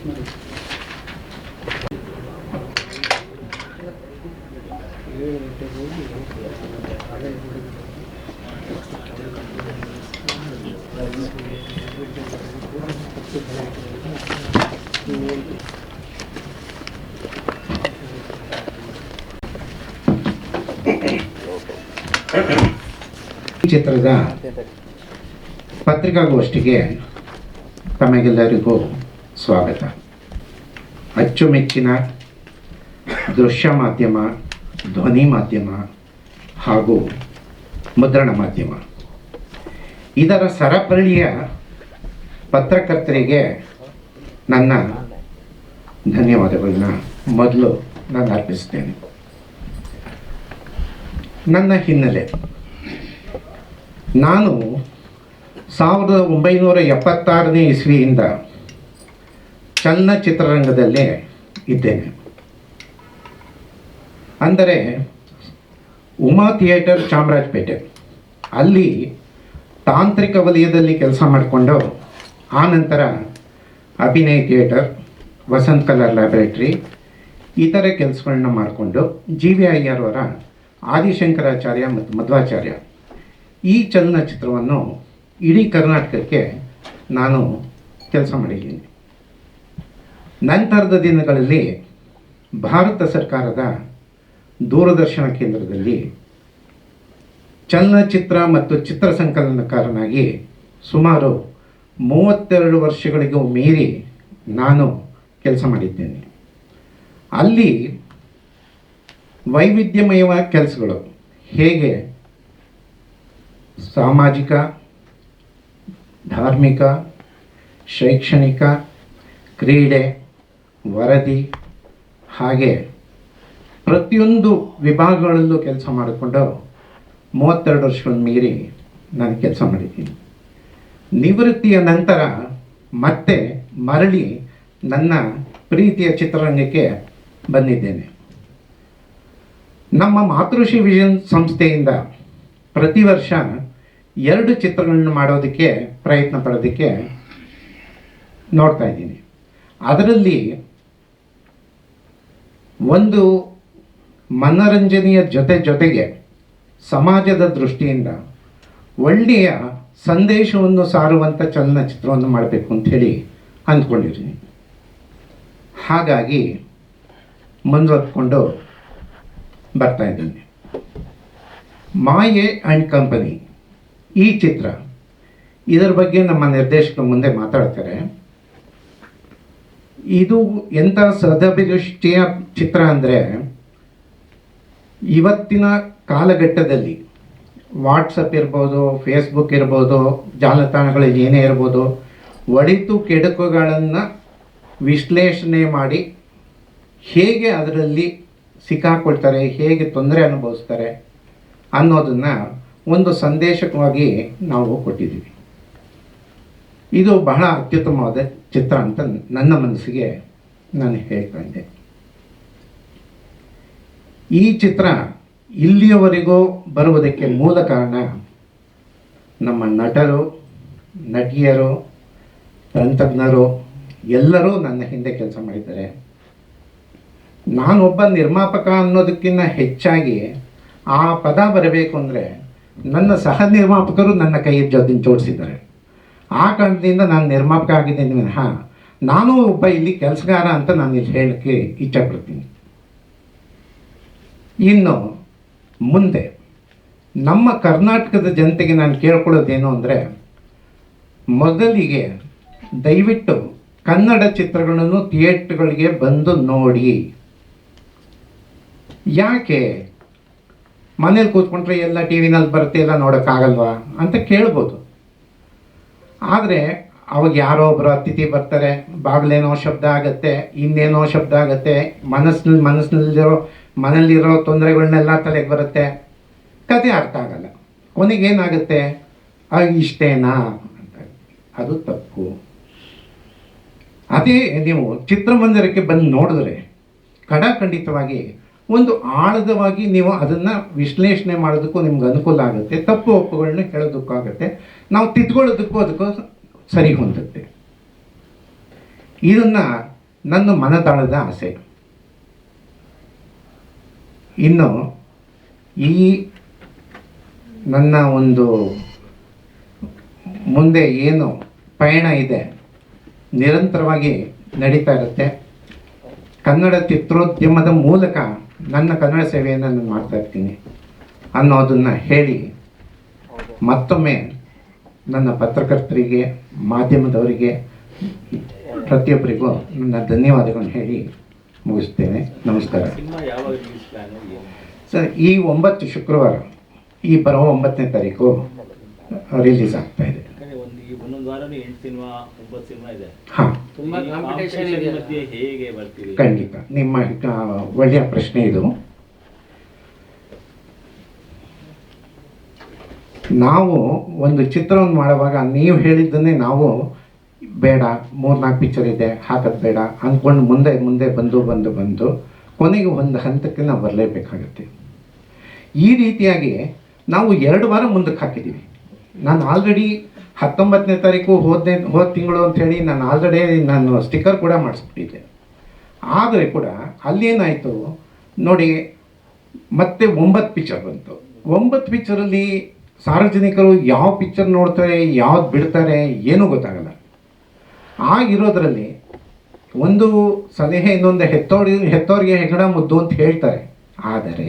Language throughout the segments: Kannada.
ಈ ಚಿತ್ರದ ಪತ್ರಿಕಾಗೋಷ್ಠಿಗೆ ತಮಗೆಲ್ಲರಿಗೂ ಸ್ವಾಗತ. ಅಚ್ಚುಮೆಚ್ಚಿನ ದೃಶ್ಯ ಮಾಧ್ಯಮ, ಧ್ವನಿ ಮಾಧ್ಯಮ ಹಾಗೂ ಮುದ್ರಣ ಮಾಧ್ಯಮ. ಇದರ ಸರಪಳಿಯ ಪತ್ರಕರ್ತರಿಗೆ ನನ್ನ ಧನ್ಯವಾದಗಳನ್ನ ಮೊದಲು ನಾನು ಅರ್ಪಿಸ್ತೇನೆ ನನ್ನ ಹಿನ್ನೆಲೆ. ನಾನು ಸಾವಿರದ ಒಂಬೈನೂರ ಎಪ್ಪತ್ತಾರನೇ ಇಸ್ವಿಯಿಂದ ಚಲನಚಿತ್ರರಂಗದಲ್ಲೇ ಇದ್ದೇನೆ. ಅಂದರೆ ಉಮಾ ಥಿಯೇಟರ್ ಚಾಮರಾಜಪೇಟೆ. ಅಲ್ಲಿ ತಾಂತ್ರಿಕ ವಲಯದಲ್ಲಿ ಕೆಲಸ ಮಾಡಿಕೊಂಡು ಆನಂತರ ಅಭಿನಯ ಥಿಯೇಟರ್, ವಸಂತ್ ಕಲರ್ ಲ್ಯಾಬೊರೇಟ್ರಿ, ಇತರೆ ಕೆಲಸಗಳನ್ನ ಮಾಡಿಕೊಂಡು ಜಿ ವಿ ಅಯ್ಯರ್ ಅವರ ಆದಿಶಂಕರಾಚಾರ್ಯ ಮತ್ತು ಮಧ್ವಾಚಾರ್ಯ. ಈ ಚಲನಚಿತ್ರವನ್ನು ಇಡೀ ಕರ್ನಾಟಕಕ್ಕೆ ನಾನು ಕೆಲಸ ಮಾಡಿದ್ದೀನಿ. ನಂತರದ ದಿನಗಳಲ್ಲಿ ಭಾರತ ಸರ್ಕಾರದ ದೂರದರ್ಶನ ಕೇಂದ್ರದಲ್ಲಿ ಚಲನಚಿತ್ರ ಮತ್ತು ಚಿತ್ರ ಸಂಕಲನಕಾರನಾಗಿ ಸುಮಾರು ಮೂವತ್ತೆರಡು ವರ್ಷಗಳಿಗೂ ಮೀರಿ ನಾನು ಕೆಲಸ ಮಾಡಿದ್ದೇನೆ. ಅಲ್ಲಿ ವೈವಿಧ್ಯಮಯವ ಕೆಲಸಗಳು, ಹೇಗೆ ಸಾಮಾಜಿಕ, ಧಾರ್ಮಿಕ, ಶೈಕ್ಷಣಿಕ, ಕ್ರೀಡೆ ವರದಿ, ಹಾಗೆ ಪ್ರತಿಯೊಂದು ವಿಭಾಗಗಳಲ್ಲೂ ಕೆಲಸ ಮಾಡಿಕೊಂಡು ಮೂವತ್ತೆರಡು ವರ್ಷಗಳನ್ನು ಮೀರಿ ನಾನು ಕೆಲಸ ಮಾಡಿದ್ದೀನಿ. ನಿವೃತ್ತಿಯ ನಂತರ ಮತ್ತೆ ಮರಳಿ ನನ್ನ ಪ್ರೀತಿಯ ಚಿತ್ರರಂಗಕ್ಕೆ ಬಂದಿದ್ದೇನೆ. ನಮ್ಮ ಮಾತೃಶ್ರೀ ವಿಷನ್ ಸಂಸ್ಥೆಯಿಂದ ಪ್ರತಿ ವರ್ಷ ಎರಡು ಚಿತ್ರಗಳನ್ನು ಮಾಡೋದಕ್ಕೆ ಪ್ರಯತ್ನ ಪಡೋದಕ್ಕೆ ನೋಡ್ತಾ ಇದ್ದೀನಿ. ಅದರಲ್ಲಿ ಒಂದು ಮನರಂಜನೆಯ ಜೊತೆ ಜೊತೆಗೆ ಸಮಾಜದ ದೃಷ್ಟಿಯಿಂದ ಒಳ್ಳೆಯ ಸಂದೇಶವನ್ನು ಸಾರುವಂಥ ಚಲನಚಿತ್ರವನ್ನು ಮಾಡಬೇಕು ಅಂಥೇಳಿ ಅಂದ್ಕೊಂಡಿದ್ದೀನಿ. ಹಾಗಾಗಿ ಮುಂದುವರ್ಕೊಂಡು ಬರ್ತಾ ಇದ್ದೀನಿ. ಮಾಯೆ ಆ್ಯಂಡ್ ಕಂಪನಿ ಈ ಚಿತ್ರ ಇದರ ಬಗ್ಗೆ ನಮ್ಮ ನಿರ್ದೇಶಕ ಮುಂದೆ ಮಾತಾಡ್ತಾರೆ. ಇದು ಎಂಥ ಸದಭಿದೃಷ್ಟಿಯ ಚಿತ್ರ ಅಂದರೆ ಇವತ್ತಿನ ಕಾಲಘಟ್ಟದಲ್ಲಿ ವಾಟ್ಸಪ್ ಇರ್ಬೋದು ಫೇಸ್ಬುಕ್ ಇರ್ಬೋದು, ಜಾಲತಾಣಗಳಲ್ಲಿ ಏನೇ ಇರ್ಬೋದು, ಒಳಿತು ಕೆಡುಕುಗಳನ್ನು ವಿಶ್ಲೇಷಣೆ ಮಾಡಿ ಹೇಗೆ ಅದರಲ್ಲಿ ಸಿಕ್ಕಾಕೊಳ್ತಾರೆ, ಹೇಗೆ ತೊಂದರೆ ಅನುಭವಿಸ್ತಾರೆ ಅನ್ನೋದನ್ನು ಒಂದು ಸಂದೇಶವಾಗಿ ನಾವು ಕೊಟ್ಟಿದ್ದೀವಿ. ಇದು ಬಹಳ ಅತ್ಯುತ್ತಮವಾದ ಚಿತ್ರ ಅಂತ ನನ್ನ ಮನಸ್ಸಿಗೆ ನಾನು ಹೇಳ್ಕೊಂಡೆ ಈ ಚಿತ್ರ ಇಲ್ಲಿಯವರೆಗೂ ಬರುವುದಕ್ಕೆ ಮೂಲ ಕಾರಣ ನಮ್ಮ ನಟರು, ನಟಿಯರು, ತಂತ್ರಜ್ಞರು ಎಲ್ಲರೂ ನನ್ನ ಹಿಂದೆ ಕೆಲಸ ಮಾಡಿದ್ದಾರೆ. ನಾನೊಬ್ಬ ನಿರ್ಮಾಪಕ ಅನ್ನೋದಕ್ಕಿಂತ ಹೆಚ್ಚಾಗಿ ಆ ಪದ ಬರಬೇಕು ಅಂದರೆ ನನ್ನ ಸಹ ನಿರ್ಮಾಪಕರು ನನ್ನ ಕೈಯ ಜೊತೆ ಜೋಡಿಸಿದ್ದಾರೆ. ಆ ಕಾರಣದಿಂದ ನಾನು ನಿರ್ಮಾಪಕ ಆಗಿದ್ದೇನೆ ವಿನಃ ನಾನು ಒಬ್ಬ ಇಲ್ಲಿ ಕೆಲಸಗಾರ ಅಂತ ನಾನು ಇಲ್ಲಿ ಹೇಳಕ್ಕೆ ಇಚ್ಛಪಡ್ತೀನಿ. ಇನ್ನು ಮುಂದೆ, ನಮ್ಮ ಕರ್ನಾಟಕದ ಜನತೆಗೆ ನಾನು ಕೇಳ್ಕೊಳ್ಳೋದೇನು ಅಂದರೆ, ಮೊದಲಿಗೆ ದಯವಿಟ್ಟು ಕನ್ನಡ ಚಿತ್ರಗಳನ್ನು ಥಿಯೇಟ್ರ್ಗಳಿಗೆ ಬಂದು ನೋಡಿ. ಯಾಕೆ? ಮನೇಲಿ ಕೂತ್ಕೊಂಡ್ರೆ ಎಲ್ಲ ಟಿ ವಿನಲ್ಲಿ ಬರುತ್ತೆ, ಎಲ್ಲ ನೋಡೋಕ್ಕಾಗಲ್ವಾ? ಅಂತ ಕೇಳ್ಬೋದು. ಆದರೆ ಅವಾಗ ಯಾರೋ ಒಬ್ಬರು ಅತಿಥಿ ಬರ್ತಾರೆ, ಬಾಗಿಲೇನೋ ಶಬ್ದ ಆಗುತ್ತೆ, ಇನ್ನೇನೋ ಶಬ್ದ ಆಗುತ್ತೆ ಮನಸ್ಸಿನಲ್ಲಿ ಮನಸ್ಸಿನಲ್ಲಿರೋ ಮನೇಲಿರೋ ತೊಂದರೆಗಳನ್ನೆಲ್ಲ ತಲೆಗೆ ಬರುತ್ತೆ. ಕತೆ ಅರ್ಥ ಆಗಲ್ಲ. ಕೊನೆಗೆ ಏನಾಗುತ್ತೆ? ಇಷ್ಟೇನಾ? ಅಂತ. ಅದು ತಪ್ಪು. ಅದೇ ನೀವು ಚಿತ್ರಮಂದಿರಕ್ಕೆ ಬಂದು ನೋಡಿದ್ರೆ ಖಡಾಖಂಡಿತವಾಗಿ ಒಂದು ಆಳದವಾಗಿ ನೀವು ಅದನ್ನು ವಿಶ್ಲೇಷಣೆ ಮಾಡೋದಕ್ಕೂ ನಿಮ್ಗೆ ಅನುಕೂಲ ಆಗುತ್ತೆ. ತಪ್ಪು ಒಪ್ಪುಗಳನ್ನ ಹೇಳೋದಕ್ಕೂ ಆಗುತ್ತೆ. ನಾವು ತಿದ್ಕೊಳ್ಳೋದಕ್ಕೂ ಅದಕ್ಕೂ ಸರಿ ಹೊಂದುತ್ತೆ. ಇದನ್ನು ನನ್ನ ಮನತಾಳದ ಆಸೆ. ಇನ್ನು ಈ ನನ್ನ ಒಂದು ಮುಂದೆ ಏನು ಪಯಣ ಇದೆ, ನಿರಂತರವಾಗಿ ನಡೀತಾ ಇರುತ್ತೆ. ಕನ್ನಡ ಚಿತ್ರೋದ್ಯಮದ ಮೂಲಕ ನನ್ನ ಕನ್ನಡ ಸೇವೆಯನ್ನು ನಾನು ಮಾಡ್ತಾ ಇರ್ತೀನಿ ಅನ್ನೋದನ್ನು ಹೇಳಿ ಮತ್ತೊಮ್ಮೆ ನನ್ನ ಪತ್ರಕರ್ತರಿಗೆ ಮಾಧ್ಯಮದವರಿಗೆ ಪ್ರತಿಯೊಬ್ಬರಿಗೂ ನನ್ನ ಧನ್ಯವಾದಗಳನ್ನು ಹೇಳಿ ಮುಗಿಸ್ತೇನೆ. ನಮಸ್ಕಾರ. ಸರ್ ಈ ಒಂಬತ್ತು ಶುಕ್ರವಾರ ಈ ಬರೋ ಒಂಬತ್ತನೇ ತಾರೀಕು ರಿಲೀಸ್ ಆಗ್ತಾ ಇದೆ. ಯಾಕಂದ್ರೆ ಒಂದು ಈ ಒಂದೊಂದು ವಾರನೂ ಎಂಟು ಸಿನಿಮಾ ಒಂಬತ್ತು ಸಿನಿಮಾ ಇದೆ. ಹಾಂ. ತುಂಬಾ ಈ ಕಾಂಪಿಟೇಷನ್ ಇದೆ ಮಧ್ಯೆ ಹೇಗೆ ಬರ್ತೀರಿ? ಖಂಡಿತ. ನಿಮ್ಮ ಆ, ಒಳ್ಳೆಯ ಪ್ರಶ್ನೆ ಇದು. ನಾವು ಒಂದು ಚಿತ್ರವನ್ನು ಮಾಡುವಾಗ ನೀವು ಹೇಳಿದ್ದನ್ನೇ ನಾವು ಬೇಡ ಮೂರ್ನಾಲ್ಕು ಪಿಕ್ಚರ್ ಇದೆ ಹಾಕೋದು ಬೇಡ ಅಂದ್ಕೊಂಡು ಮುಂದೆ ಮುಂದೆ ಬಂದು ಬಂದು ಬಂದು ಕೊನೆಗೆ ಒಂದು ಹಂತಕ್ಕೆ ನಾವು ಬರಲೇಬೇಕಾಗತ್ತೆ. ಈ ರೀತಿಯಾಗಿ ನಾವು ಎರಡು ವಾರ ಮುಂದಕ್ಕೆ ಹಾಕಿದ್ದೀವಿ. ನಾನು ಆಲ್ರೆಡಿ ಹತ್ತೊಂಬತ್ತನೇ ತಾರೀಕು ಹೋದನೇ, ಹೋದ ತಿಂಗಳು ಅಂಥೇಳಿ ನಾನು ಆಲ್ರೆಡಿ ನಾನು ಸ್ಟಿಕ್ಕರ್ ಕೂಡ ಮಾಡಿಸ್ಬಿಟ್ಟಿದ್ದೆ. ಆದರೆ ಕೂಡ ಅಲ್ಲೇನಾಯಿತು? ನೋಡಿ, ಮತ್ತೆ ಒಂಬತ್ತು ಪಿಕ್ಚರ್ ಬಂತು. ಒಂಬತ್ತು ಪಿಕ್ಚರಲ್ಲಿ ಸಾರ್ವಜನಿಕರು ಯಾವ ಪಿಕ್ಚರ್ ನೋಡ್ತಾರೆ, ಯಾವ್ದು ಬಿಡ್ತಾರೆ, ಏನೂ ಗೊತ್ತಾಗಲ್ಲ. ಆಗಿರೋದ್ರಲ್ಲಿ ಒಂದು ಸಲಹೆ ಇನ್ನೊಂದು ಹೆತ್ತೋಡಿ ಹೆತ್ತೋರಿಗೆ ಹೆಗಡ ಮುದ್ದು ಅಂತ ಹೇಳ್ತಾರೆ. ಆದರೆ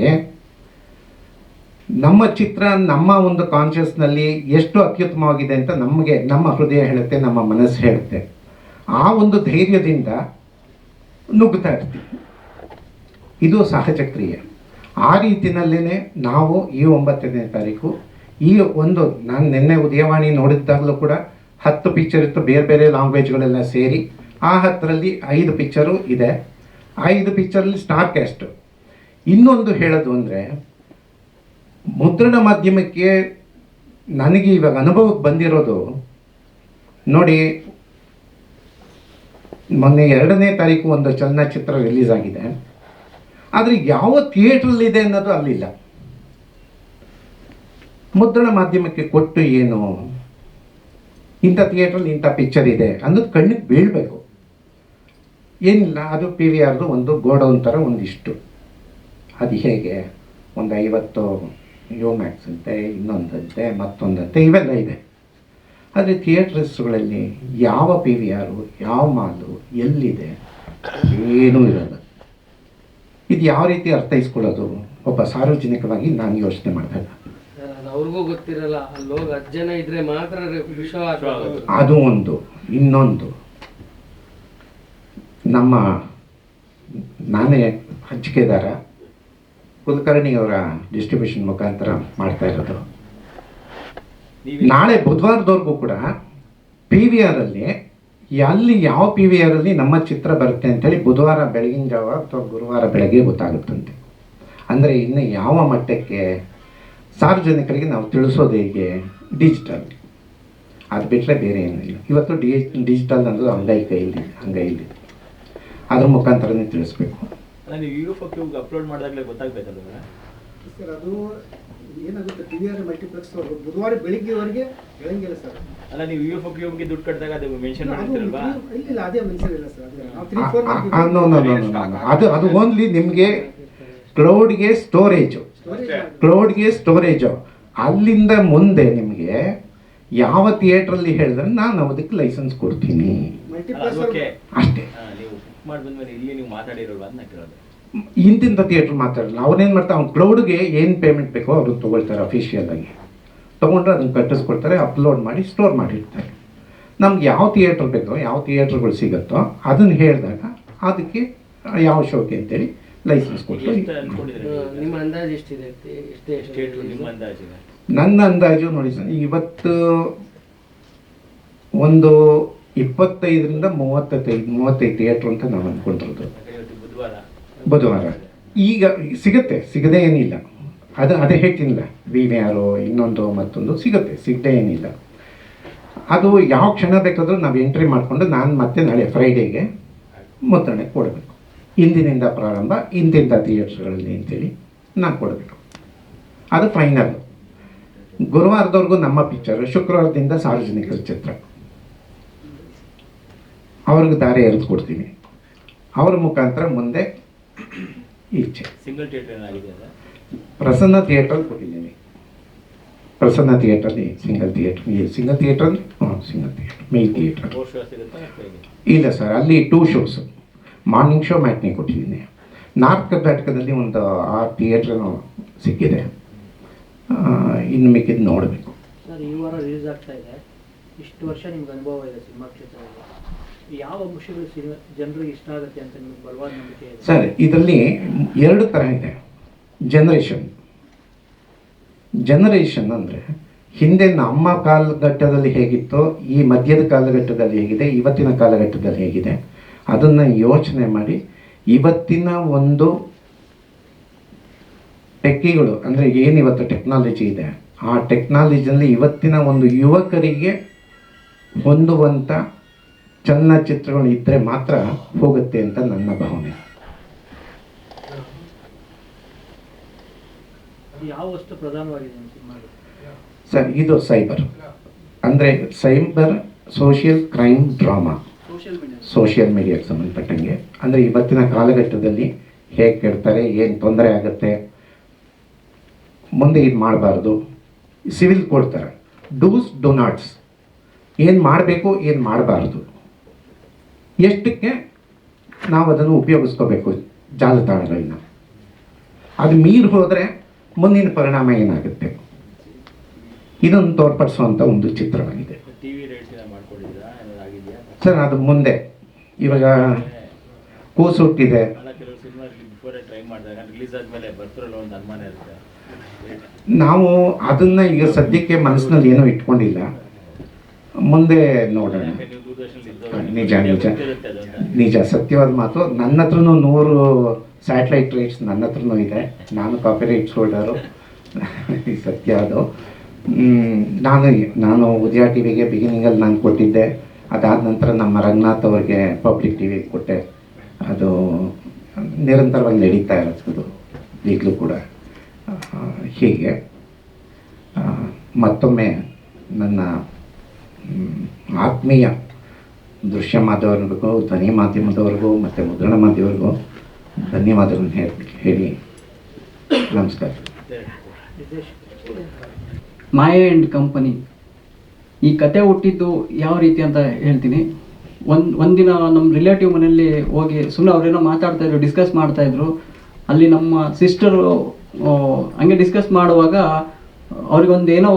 ನಮ್ಮ ಚಿತ್ರ, ನಮ್ಮ ಒಂದು ಕಾನ್ಷಿಯಸ್ನಲ್ಲಿ ಎಷ್ಟು ಅತ್ಯುತ್ತಮವಾಗಿದೆ ಅಂತ ನಮಗೆ ನಮ್ಮ ಹೃದಯ ಹೇಳುತ್ತೆ, ನಮ್ಮ ಮನಸ್ಸು ಹೇಳುತ್ತೆ. ಆ ಒಂದು ಧೈರ್ಯದಿಂದ ನುಗ್ಗುತ್ತಾ ಇರ್ತೀವಿ. ಇದು ಸಹಜ ಕ್ರಿಯೆ ಆ ರೀತಿಯಲ್ಲೇ ನಾವು ಈ ಒಂಬತ್ತನೇ ತಾರೀಕು, ಈ ಒಂದು ನಾನು ನಿನ್ನೆ ಉದಯವಾಣಿ ನೋಡಿದ್ದಾಗಲೂ ಕೂಡ ಹತ್ತು ಪಿಕ್ಚರ್ ಇತ್ತು, ಬೇರೆ ಬೇರೆ ಲ್ಯಾಂಗ್ವೇಜ್ಗಳೆಲ್ಲ ಸೇರಿ. ಆ ಹತ್ತರಲ್ಲಿ ಐದು ಪಿಕ್ಚರು ಇದೆ. ಐದು ಪಿಕ್ಚರಲ್ಲಿ ಸ್ಟಾರ್ ಕ್ಯಾಸ್ಟು ಇನ್ನೊಂದು ಹೇಳೋದು ಅಂದರೆ ಮುದ್ರಣ ಮಾಧ್ಯಮಕ್ಕೆ ನನಗೆ ಇವಾಗ ಅನುಭವಕ್ಕೆ ಬಂದಿರೋದು ನೋಡಿ, ಮೊನ್ನೆ ಎರಡನೇ ತಾರೀಕು ಒಂದು ಚಲನಚಿತ್ರ ರಿಲೀಸ್ ಆಗಿದೆ. ಆದರೆ ಯಾವ ಥಿಯೇಟ್ರಲ್ಲಿದೆ ಅನ್ನೋದು ಅಲ್ಲಿಲ್ಲ. ಮುದ್ರಣ ಮಾಧ್ಯಮಕ್ಕೆ ಕೊಟ್ಟು ಏನು? ಇಂಥ ಥಿಯೇಟ್ರಲ್ಲಿ ಇಂಥ ಪಿಕ್ಚರ್ ಇದೆ ಅನ್ನೋದು ಕಣ್ಣಿಗೆ ಬೀಳಬೇಕು. ಏನಿಲ್ಲ, ಅದು ಪಿ ವಿ ಆರ್ದು ಒಂದು ಗೋಡೌನ್ ಥರ ಒಂದಿಷ್ಟು. ಅದು ಹೇಗೆ? ಒಂದು ಐವತ್ತು ಯೋ ಮ್ಯಾಕ್ಸ್ ಅಂತೆ ಇನ್ನೊಂದಂತೆ ಮತ್ತೊಂದಂತೆ ಇವೆಲ್ಲ ಇದೆ. ಆದರೆ ಥಿಯೇಟ್ರಸ್ಗಳಲ್ಲಿ ಯಾವ ಪಿ ವಿ ಆರು ಯಾವ ಮಾಲು ಎಲ್ಲಿದೆ ಏನೂ ಇರಲ್ಲ. ಇದು ಯಾವ ರೀತಿ ಅರ್ಥೈಸ್ಕೊಳ್ಳೋದು? ಒಬ್ಬ ಸಾರ್ವಜನಿಕವಾಗಿ ನಾನು ಯೋಚನೆ ಮಾಡಿದಾಗ ಅವ್ರಿಗೂ ಗೊತ್ತಿರಲ್ಲ ಅಲ್ಲಿ ಹತ್ತು ಜನ ಇದ್ರೆ ಮಾತ್ರ ಅದು ಒಂದು. ಇನ್ನೊಂದು. ನಮ್ಮ ನಾನೇ ಹಂಚಿಕೆದಾರ. ಕುಲಕರ್ಣಿಯವರ ಡಿಸ್ಟ್ರಿಬ್ಯೂಷನ್ ಮುಖಾಂತರ ಮಾಡ್ತಾ ಇರೋದು. ನಾಳೆ ಬುಧವಾರದವರೆಗೂ ಕೂಡ ಪಿ ವಿ ಆರಲ್ಲಿ ಅಲ್ಲಿ ಯಾವ ಪಿ ವಿ ಆರಲ್ಲಿ ನಮ್ಮ ಚಿತ್ರ ಬರುತ್ತೆ ಅಂತೇಳಿ ಬುಧವಾರ ಬೆಳಗಿನ ಜಾವ ಅಥವಾ ಗುರುವಾರ ಬೆಳಗ್ಗೆ ಗೊತ್ತಾಗುತ್ತಂತೆ. ಅಂದರೆ ಇನ್ನು ಯಾವ ಮಟ್ಟಕ್ಕೆ ಸಾರ್ವಜನಿಕರಿಗೆ ನಾವು ತಿಳಿಸೋದು ಹೇಗೆ ಡಿಜಿಟಲ್ ಅದು ಬಿಟ್ಟರೆ ಬೇರೆ ಏನಿಲ್ಲ ಇವತ್ತು ಡಿ ಡಿಜಿಟಲ್ ಅನ್ನೋದು ಅಂಗೈ ಕೈಯಲ್ಲಿ ಅಂಗೈಯಲ್ಲಿ ಅದ್ರ ಮುಖಾಂತರನೇ ತಿಳಿಸ್ಬೇಕು. ಅಲ್ಲ ನೀವು ಯು ಎಫ್ ಅಪ್ಲೋಡ್ ಮಾಡಿದಾಗಲೇ ಗೊತ್ತಾಗಬೇಕಲ್ಲ ಸರ್ ಅದು ಏನಾಗುತ್ತೆ? ಟಿ ವಿ ಆರ್ ಮಲ್ಟಿಪ್ಲೆಕ್ಸ್ ಅವರು ಬುಧವಾರ ಬೆಳಿಗ್ಗೆವರೆಗೆ ಹೇಳಂಗಿಲ್ಲ ಸರ್. ಅಲ್ಲ ನೀವು ಯು ಎಫ್ ಹೋಗಿ ದುಡ್ಡು ಕಟ್ಟಿದಾಗ ಅದು ಮೆನ್ಷನ್ ಮಾಡಿರ್ತೀರಲ್ವಾ ಇಲ್ಲ ಇಲ್ಲ ಅದೇ ಮೆನ್ಷನ್ ಇಲ್ಲ ಸರ್ ಅದೇ. ನಾವು ತ್ರೀ ಫೋರ್. ಅದು ಅದು ಓನ್ಲಿ ನಿಮಗೆ ಕ್ಲೌಡ್ಗೆ ಸ್ಟೋರೇಜು ಕ್ಲೌಡ್ಗೆ ಸ್ಟೋರೇಜು ಅಲ್ಲಿಂದ ಮುಂದೆ ನಿಮಗೆ ಯಾವ ಥಿಯೇಟ್ರಲ್ಲಿ ಹೇಳಿದ್ರೆ ನಾನು ಅದಕ್ಕೆ ಲೈಸೆನ್ಸ್ ಕೊಡ್ತೀನಿ. ಅಷ್ಟೇ. ನೀವು ಬುಕ್ ಮಾಡಿ ಬಂದ್ಮೇಲೆ ಇಲ್ಲಿ ನೀವು ಮಾತಾಡಿರೋಲ್ವಾ ಅಂತ ಕೇಳೋದು. ಇಂತಿಂಥ ಥಿಯೇಟ್ರ್ ಮಾತಾಡಲ್ಲ ಅವನೇನು ಮಾಡ್ತಾ ಅವ್ನು ಕ್ಲೌಡ್ಗೆ ಏನು ಪೇಮೆಂಟ್ ಬೇಕೋ ಅವರು ತೊಗೊಳ್ತಾರೆ ಅಫಿಷಿಯಲ್ ಆಗಿ. ತೊಗೊಂಡ್ರೆ ಅದನ್ನು ಕಟ್ಟಿಸ್ಕೊಡ್ತಾರೆ ಅಪ್ಲೋಡ್ ಮಾಡಿ ಸ್ಟೋರ್ ಮಾಡಿರ್ತಾರೆ. ನಮ್ಗೆ ಯಾವ ಥಿಯೇಟ್ರ್ ಬೇಕೋ ಯಾವ ಥಿಯೇಟ್ರ್ಗಳು ಸಿಗುತ್ತೋ ಅದನ್ನು ಹೇಳಿದಾಗ ಅದಕ್ಕೆ ಯಾವ ಶೋಕೆ ಅಂತೇಳಿ ಲೈಸೆನ್ಸ್ ಅಂದಾಜಿಗೆ ನನ್ನ ಅಂದಾಜು ನೋಡಿ ಸರ್ ಇವತ್ತು ಒಂದು ಇಪ್ಪತ್ತೈದರಿಂದ ಮೂವತ್ತೈದು ಮೂವತ್ತೈದು ಥಿಯೇಟ್ರ್ ಅಂತ ನಾವು ಅಂದ್ಕೊಂಡಿರೋದು ಬುಧವಾರ. ಈಗ ಸಿಗುತ್ತೆ ಸಿಗದೇ ಏನಿಲ್ಲ. ಅದು ಅದೇ ಹೇಳ್ತೀನಿಲ್ಲ. ವಿ ಆರು ಇನ್ನೊಂದು ಮತ್ತೊಂದು ಸಿಗುತ್ತೆ ಸಿಗದೆ ಏನಿಲ್ಲ. ಅದು ಯಾವ ಕ್ಷಣ ಬೇಕಾದರೂ ನಾವು ಎಂಟ್ರಿ ಮಾಡಿಕೊಂಡು ನಾನು ಮತ್ತೆ ನಾಳೆ ಫ್ರೈಡೇಗೆ ಮುದ್ರಣೆ ಕೊಡಬೇಕು. ಇಂದಿನಿಂದ ಪ್ರಾರಂಭ ಇಂತಿಂಥ ಥಿಯೇಟ್ರ್ಗಳಲ್ಲಿ ಅಂತೇಳಿ ನಾನು ಕೊಡಬೇಕು. ಅದು ಫೈನಲ್ ಗುರುವಾರದವರೆಗೂ ನಮ್ಮ ಪಿಕ್ಚರ್ ಶುಕ್ರವಾರದಿಂದ ಸಾರ್ವಜನಿಕರ ಚಿತ್ರ. ಅವ್ರಿಗೆ ದಾರಿ ಎರೆದು ಕೊಡ್ತೀನಿ. ಅವರ ಮುಖಾಂತರ ಮುಂದೆ ಈಚೆ. ಸಿಂಗಲ್ ಥಿಯೇಟರ್ ಪ್ರಸನ್ನ ಥಿಯೇಟ್ರಲ್ಲಿ ಕೊಟ್ಟಿದ್ದೀನಿ. ಪ್ರಸನ್ನ ಥಿಯೇಟ್ರಲ್ಲಿ ಸಿಂಗಲ್ ಥಿಯೇಟ್ರ್ ಸಿಂಗಲ್ ಥಿಯೇಟ್ರಲ್ಲಿ ಹಾಂ ಸಿಂಗಲ್ ಥಿಯೇಟರ್ ಮೈ ಥಿಯೇಟರ್ ಇಲ್ಲ ಸರ್ ಅಲ್ಲಿ two shows morning show matinee ಕೊಟ್ಟಿದ್ದೀನಿ. ನಾರ್ತ್ ಕರ್ನಾಟಕದಲ್ಲಿ ಒಂದು ಆ ಥಿಯೇಟರ್ ಸಿಕ್ಕಿದೆ. ಇನ್ನು ಮಿಕ್ಕಿದ್ದು ನೋಡಬೇಕು. ಸರ್ ಈ ವಾರ ರಿಲೀಸ್ ಆಗ್ತಾ ಇದೆ. ಇಷ್ಟು ವರ್ಷ ನಿಮ್ಗೆ ಅನುಭವ ಇದೆ ಸಿನಿಮಾ ಕ್ಷೇತ್ರದಲ್ಲಿ. ಸರ್, ಇದರಲ್ಲಿ ಎರಡು ಥರ ಇದೆ. ಜನರೇಷನ್ ಜನರೇಷನ್ ಅಂದರೆ ಹಿಂದೆ ನಮ್ಮ ಕಾಲಘಟ್ಟದಲ್ಲಿ ಹೇಗಿತ್ತೋ, ಈ ಮಧ್ಯದ ಕಾಲಘಟ್ಟದಲ್ಲಿ ಹೇಗಿದೆ, ಇವತ್ತಿನ ಕಾಲಘಟ್ಟದಲ್ಲಿ ಹೇಗಿದೆ, ಅದನ್ನು ಯೋಚನೆ ಮಾಡಿ ಇವತ್ತಿನ ಒಂದು ಟೆಕ್ಕಿಗಳು ಅಂದರೆ ಇವತ್ತು ಟೆಕ್ನಾಲಜಿ ಇದೆ, ಆ ಟೆಕ್ನಾಲಜಿಯಲ್ಲಿ ಇವತ್ತಿನ ಒಂದು ಯುವಕರಿಗೆ ಹೊಂದುವಂಥ ಚಲನಚಿತ್ರಗಳು ಇದ್ದರೆ ಮಾತ್ರ ಹೋಗುತ್ತೆ ಅಂತ ನನ್ನ ಭಾವನೆ. ಸರ್ ಇದು ಸೈಬರ್. ಅಂದರೆ cyber social crime drama. Social media. Social ಮೀಡಿಯಾಗೆ ಸಂಬಂಧಪಟ್ಟಂಗೆ. ಅಂದರೆ ಇವತ್ತಿನ ಕಾಲಘಟ್ಟದಲ್ಲಿ ಹೇಗೆ ಕೆಡ್ತಾರೆ ಏನು ತೊಂದರೆ ಆಗುತ್ತೆ ಮುಂದೆ ಇದು ಮಾಡಬಾರ್ದು. ಸಿವಿಲ್ ಕೊಡ್ತಾರೆ ಡೂಸ್ ಡೋ ನಾಟ್ಸ್ ಏನು ಮಾಡಬೇಕು ಏನು ಮಾಡಬಾರ್ದು. ಎಷ್ಟಕ್ಕೆ ನಾವು ಅದನ್ನು ಉಪಯೋಗಿಸ್ಕೋಬೇಕು? ಜಾಲತಾಣಗಳನ್ನ ಅದು ಮೀರಿ ಹೋದರೆ ಮುಂದಿನ ಪರಿಣಾಮ ಏನಾಗುತ್ತೆ? ಇದನ್ನು ತೋರ್ಪಡಿಸುವಂಥ ಒಂದು ಚಿತ್ರವಾಗಿದೆ. ಸರ್ ಅದು ಮುಂದೆ. ಇವಾಗ ಕೂಸು ಹುಟ್ಟಿದೆ ಅಲ್ಲ ಕೆಲವು ಸಿನಿಮಾ ಬಿಫೋರೇ ಟ್ರೈ ಮಾಡಿದಾಗ ರಿಲೀಸ್ ಆದ್ಮೇಲೆ ಬರ್ತಿರಲ್ಲ ಒಂದು ಅನುಮಾನ ಇರುತ್ತೆ. ನಾವು ಅದನ್ನ ಈಗ ಸದ್ಯಕ್ಕೆ ಮನಸ್ಸಿನಲ್ಲಿ ಏನೂ ಇಟ್ಕೊಂಡಿಲ್ಲ. ಮುಂದೆ ನೋಡೋಣ ಯಾಕೆ ನೀವು ದೂರದರ್ಶನ ಇದ್ದವರು ನಿಜ ನಿಜ. ನಿಜ, ಸತ್ಯವಾದ ಮಾತು. ನನ್ನ ಹತ್ರನೂ ನೂರು ಸ್ಯಾಟಲೈಟ್ ರೈಟ್ಸ್ ನನ್ನ ಹತ್ರನೂ ಇದೆ. ನಾನು ಕಾಪಿ ರೈಟ್ಸ್ ಹೋಲ್ಡರು ಸತ್ಯ ಅದು. ನಾನು ನಾನು ಉದಯ ಟಿ ವಿಗೆ ಬಿಗಿನಿಂಗಲ್ಲಿ ನಾನು ಕೊಟ್ಟಿದ್ದೆ. ಅದಾದ ನಂತರ ನಮ್ಮ ರಂಗನಾಥ್ ಅವ್ರಿಗೆ ಪಬ್ಲಿಕ್ ಟಿ ವಿಗೆ ಕೊಟ್ಟೆ. ಅದು ನಿರಂತರವಾಗಿ ನಡೀತಾ ಇರೋದು ಈಗಲೂ ಕೂಡ. ಹೀಗೆ. ಮತ್ತೊಮ್ಮೆ ನನ್ನ ಆತ್ಮೀಯ ದೃಶ್ಯ ಮಾಧ್ಯಮದವರೆಗೂ, ಧ್ವನಿ ಮಾಧ್ಯಮದವರೆಗೂ, ಮತ್ತು ಮುದ್ರಣ ಮಾಧ್ಯಮವರೆಗೂ ಧನ್ಯವಾದಗಳನ್ನು ಹೇಳಿ ಹೇಳಿ. ನಮಸ್ಕಾರ. ಮಾಯ ಆ್ಯಂಡ್ ಕಂಪನಿ ಈ ಕತೆ ಹುಟ್ಟಿದ್ದು ಯಾವ ರೀತಿ ಅಂತ ಹೇಳ್ತೀನಿ. ಒಂದು ಒಂದಿನ ನಮ್ಮ ರಿಲೇಟಿವ್ ಮನೆಯಲ್ಲಿ ಹೋಗಿ ಸುಮ್ಮನೆ ಅವರೇನೋ ಮಾತಾಡ್ತಾ ಇದ್ರು ಡಿಸ್ಕಸ್ ಮಾಡ್ತಾ ಇದ್ರು. ಅಲ್ಲಿ ನಮ್ಮ ಸಿಸ್ಟರು ಹಂಗೆ ಡಿಸ್ಕಸ್ ಮಾಡುವಾಗ ಅವ್ರಿಗೊಂದು ಏನೋ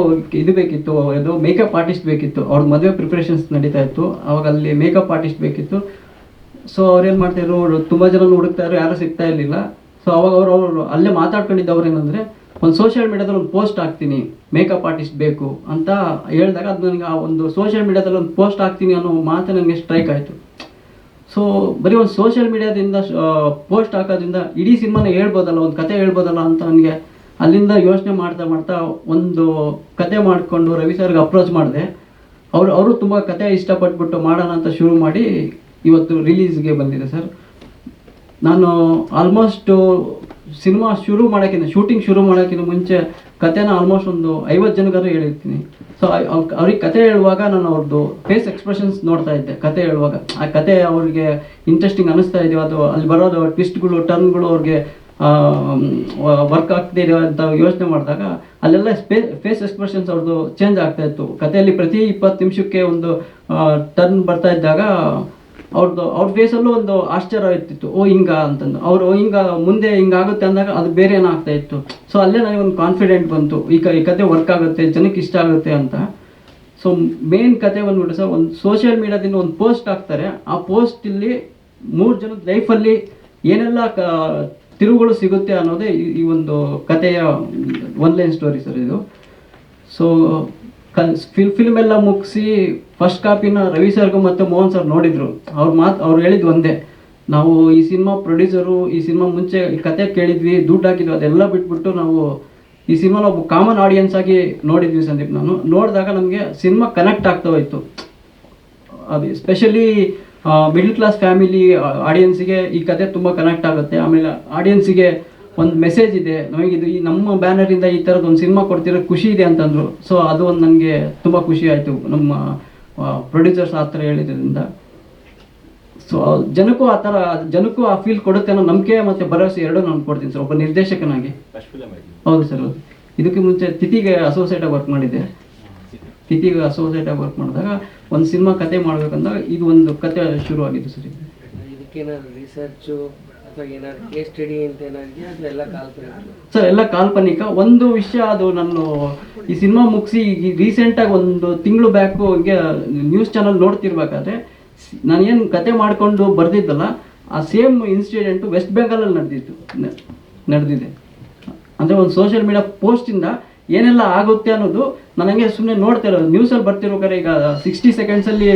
ಇದು ಬೇಕಿತ್ತು, ಅದು ಮೇಕಪ್ ಆರ್ಟಿಸ್ಟ್ ಬೇಕಿತ್ತು ಅವ್ರ ಮದುವೆ ಪ್ರಿಪ್ರೇಷನ್ಸ್ ನಡೀತಾ ಇತ್ತು ಅವಾಗ ಅಲ್ಲಿ ಮೇಕಪ್ ಆರ್ಟಿಸ್ಟ್ ಬೇಕಿತ್ತು. ಸೊ ಅವ್ರೇನು ಮಾಡ್ತಾಯಿದ್ರು ತುಂಬ ಜನ ಹುಡುಕ್ತಾ ಇದ್ರು ಯಾರೂ ಸಿಗ್ತಾ ಇರಲಿಲ್ಲ. ಸೊ ಅವಾಗ ಅವರು ಅವರು ಅಲ್ಲೇ ಮಾತಾಡ್ಕೊಂಡಿದ್ದವ್ರು ಏನಂದರೆ ಒಂದು ಸೋಷಿಯಲ್ ಮೀಡಿಯಾದಲ್ಲಿ ಒಂದು ಪೋಸ್ಟ್ ಹಾಕ್ತೀನಿ ಮೇಕಪ್ ಆರ್ಟಿಸ್ಟ್ ಬೇಕು ಅಂತ ಹೇಳಿದಾಗ ಅದು ನನಗೆ ಆ ಒಂದು ಸೋಷಿಯಲ್ ಮೀಡಿಯಾದಲ್ಲಿ ಒಂದು ಪೋಸ್ಟ್ ಹಾಕ್ತೀನಿ ಅನ್ನೋ ಮಾತು ನನಗೆ ಸ್ಟ್ರೈಕ್ ಆಯಿತು. ಸೊ ಬರೀ ಒಂದು ಸೋಷಿಯಲ್ ಮೀಡಿಯಾದಿಂದ ಪೋಸ್ಟ್ ಹಾಕೋದ್ರಿಂದ ಇಡೀ ಸಿನಿಮಾನ ಹೇಳ್ಬೋದಲ್ಲ, ಒಂದು ಕತೆ ಹೇಳ್ಬೋದಲ್ಲ ಅಂತ ನನಗೆ ಅಲ್ಲಿಂದ ಯೋಚನೆ ಮಾಡ್ತಾ ಮಾಡ್ತಾ ಒಂದು ಕತೆ ಮಾಡಿಕೊಂಡು ರವಿ ಸರ್ಗೆ ಅಪ್ರೋಚ್ ಮಾಡಿದೆ. ಅವರು ಅವರು ತುಂಬ ಕತೆ ಇಷ್ಟಪಟ್ಬಿಟ್ಟು ಮಾಡೋಣ ಅಂತ ಶುರು ಮಾಡಿ ಇವತ್ತು ರಿಲೀಸ್ಗೆ ಬಂದಿದೆ ಸರ್. ನಾನು ಆಲ್ಮೋಸ್ಟು ಸಿನಿಮಾ ಶುರು ಮಾಡೋಕ್ಕಿಂತ ಶೂಟಿಂಗ್ ಶುರು ಮಾಡೋಕ್ಕಿಂತ ಮುಂಚೆ ಕತೆನ ಆಲ್ಮೋಸ್ಟ್ ಒಂದು ಐವತ್ತು ಜನಗಾದ್ರು ಹೇಳಿರ್ತೀನಿ. ಸೊ ಅವ್ರಿಗೆ ಕತೆ ಹೇಳುವಾಗ ನಾನು ಅವ್ರದ್ದು ಫೇಸ್ ಎಕ್ಸ್ಪ್ರೆಷನ್ಸ್ ನೋಡ್ತಾ ಇದ್ದೆ, ಕತೆ ಹೇಳುವಾಗ. ಆ ಕತೆ ಅವ್ರಿಗೆ ಇಂಟ್ರೆಸ್ಟಿಂಗ್ ಅನ್ನಿಸ್ತಾ ಇದೆಯೋ ಅದು ಅಲ್ಲಿ ಬರೋದು ಟ್ವಿಸ್ಟ್ಗಳು ಟರ್ನ್ಗಳು ಅವ್ರಿಗೆ ವರ್ಕ್ ಆಗ್ತಿದೆ ಅಂತ ಯೋಚನೆ ಮಾಡಿದಾಗ ಅಲ್ಲೆಲ್ಲ ಸ್ಪೇ ಫೇಸ್ ಎಕ್ಸ್ಪ್ರೆಷನ್ಸ್ ಅವ್ರದ್ದು ಚೇಂಜ್ ಆಗ್ತಾ ಇತ್ತು. ಕಥೆಯಲ್ಲಿ ಪ್ರತಿ ಇಪ್ಪತ್ತು ನಿಮಿಷಕ್ಕೆ ಒಂದು ಟರ್ನ್ ಬರ್ತಾ ಇದ್ದಾಗ ಅವ್ರದ್ದು ಅವ್ರ ಫೇಸಲ್ಲೂ ಒಂದು ಆಶ್ಚರ್ಯ ಇರ್ತಿತ್ತು. ಓ, ಹಿಂಗ ಅಂತಂದು. ಅವರು ಹಿಂಗ ಮುಂದೆ ಹಿಂಗಾಗುತ್ತೆ ಅಂದಾಗ ಅದು ಬೇರೆ ಏನಾಗ್ತಾ ಇತ್ತು. ಸೊ ಅಲ್ಲೇ ನನಗೆ ಒಂದು ಕಾನ್ಫಿಡೆಂಟ್ ಬಂತು. ಈ ಕ, ಈ ಕತೆ ವರ್ಕ್ ಆಗುತ್ತೆ, ಜನಕ್ಕೆ ಇಷ್ಟ ಆಗುತ್ತೆ ಅಂತ. ಸೊ ಮೇನ್ ಕತೆ ಬಂದ್ಬಿಟ್ಟು ಸರ್, ಒಂದು ಸೋಷಿಯಲ್ ಮೀಡಿಯಾದಿಂದ ಒಂದು ಪೋಸ್ಟ್ ಹಾಕ್ತಾರೆ. ಆ ಪೋಸ್ಟ್ ಇಲ್ಲಿ ಮೂರು ಜನದ ಲೈಫಲ್ಲಿ ಏನೆಲ್ಲ ಕ ತಿರುವುಗಳು ಸಿಗುತ್ತೆ ಅನ್ನೋದೇ ಈ- ಒಂದು ಕಥೆಯ ಒನ್ ಲೈನ್ ಸ್ಟೋರಿ ಸರ್ ಇದು. ಸೊ ಫಿಲ್ ಫಿಲ್ಮ್ ಎಲ್ಲ ಮುಗಿಸಿ ಫಸ್ಟ್ ಕಾಪಿನ ರವಿ ಸರ್ಗೂ ಮತ್ತು ಮೋಹನ್ ಸರ್ ನೋಡಿದ್ರು. ಅವ್ರ ಮಾತು ಅವ್ರು ಹೇಳಿದ್ದು ಒಂದೇ. ನಾವು ಈ ಸಿನಿಮಾ ಪ್ರೊಡ್ಯೂಸರು ಈ ಸಿನಿಮಾ ಮುಂಚೆ ಕತೆ ಕೇಳಿದ್ವಿ, ದುಡ್ಡು ಹಾಕಿದ್ವಿ, ಅದೆಲ್ಲ ಬಿಟ್ಬಿಟ್ಟು ನಾವು ಈ ಸಿನಿಮಾನ ಒಬ್ಬ ಕಾಮನ್ ಆಡಿಯನ್ಸ್ ಆಗಿ ನೋಡಿದ್ವಿ ಸಂದೀಪ್ ನಾನು. ನೋಡಿದಾಗ ನಮಗೆ ಸಿನಿಮಾ ಕನೆಕ್ಟ್ ಆಗ್ತಾ ಹೋಯ್ತು. ಅದು ಸ್ಪೆಷಲಿ ಮಿಡ್ಲ್ ಕ್ಲಾಸ್ ಫ್ಯಾಮಿಲಿ ಆಡಿಯನ್ಸಿಗೆ ಈ ಕತೆ ತುಂಬ ಕನೆಕ್ಟ್ ಆಗುತ್ತೆ. ಆಮೇಲೆ ಆಡಿಯನ್ಸಿಗೆ ಒಂದು ಮೆಸೇಜ್ ಇದೆ. ನಮಗೆ ಇದು ಈ ನಮ್ಮ ಬ್ಯಾನರಿಂದ ಈ ಥರದ್ದು ಒಂದು ಸಿನಿಮಾ ಕೊಡ್ತಿರೋ ಖುಷಿ ಇದೆ ಅಂತಂದರು. ಸೊ ಅದು ಒಂದು ನನಗೆ ತುಂಬ ಖುಷಿ ಆಯಿತು. ನಮ್ಮ ಪ್ರೊಡ್ಯೂಸರ್ಸ್ ಆ ಥರ ಹೇಳಿದ್ರಿಂದ. ಸೊ ಜನಕ್ಕೂ ಆ ಥರ ಜನಕ್ಕೂ ಆ ಫೀಲ್ ಕೊಡುತ್ತೆ ಅನ್ನೋ ನಂಬಿಕೆ ಮತ್ತು ಭರವಸೆ ಎರಡೂ ನಾನು ಕೊಡ್ತೀನಿ ಸರ್. ಒಬ್ಬ ನಿರ್ದೇಶಕನಾಗಿ. ಹೌದು ಸರ್ ಹೌದು. ಇದಕ್ಕೆ ಮುಂಚೆ ತಿಥಿಗೆ ಅಸೋಸಿಯೇಟಾಗಿ ವರ್ಕ್ ಮಾಡಿದ್ದೆ. ತಿಥಿಗೆ ಅಸೋಸಿಯೇಟಾಗಿ ವರ್ಕ್ ಮಾಡಿದಾಗ ಒಂದು ಸಿನಿಮಾ ಕತೆ ಮಾಡಬೇಕಂದಾಗ ಇದು ಒಂದು ಕತೆ ಶುರು ಆಗಿದ್ದು ಸರ್. ಇದು ಇದಕ್ಕೇನಾದ್ರು ರಿಸರ್ಚು ಸರ್ ಎಲ್ಲ ಕಾಲ್ಪನಿಕ. ಒಂದು ವಿಷಯ ಅದು ನಾನು ಈ ಸಿನಿಮಾ ಮುಗಿಸಿ ರೀಸೆಂಟಾಗಿ ಒಂದು ತಿಂಗಳು ಬ್ಯಾಕು ಹಿಂಗೆ ನ್ಯೂಸ್ ಚಾನಲ್ ನೋಡ್ತಿರ್ಬೇಕಾದ್ರೆ ನಾನು ನಾನೇನು ಕತೆ ಮಾಡಿಕೊಂಡು ಬರ್ದಿದ್ದಲ್ಲ ಆ ಸೇಮ್ ಇನ್ಸಿಡೆಂಟು ವೆಸ್ಟ್ ಬೆಂಗಾಲಲ್ಲಿ ನಡೆದಿತ್ತು ನಡೆದಿದೆ. ಅಂದರೆ ಒಂದು ಸೋಷಿಯಲ್ ಮೀಡಿಯಾ ಪೋಸ್ಟಿಂದ ಏನೆಲ್ಲ ಆಗುತ್ತೆ ಅನ್ನೋದು ನನಗೆ ಸುಮ್ಮನೆ ನೋಡ್ತಾ ಇರೋದು. ನ್ಯೂಸಲ್ಲಿ ಕರೆ ಈಗ ಸಿಕ್ಸ್ಟಿ ಸೆಕೆಂಡ್ಸಲ್ಲಿ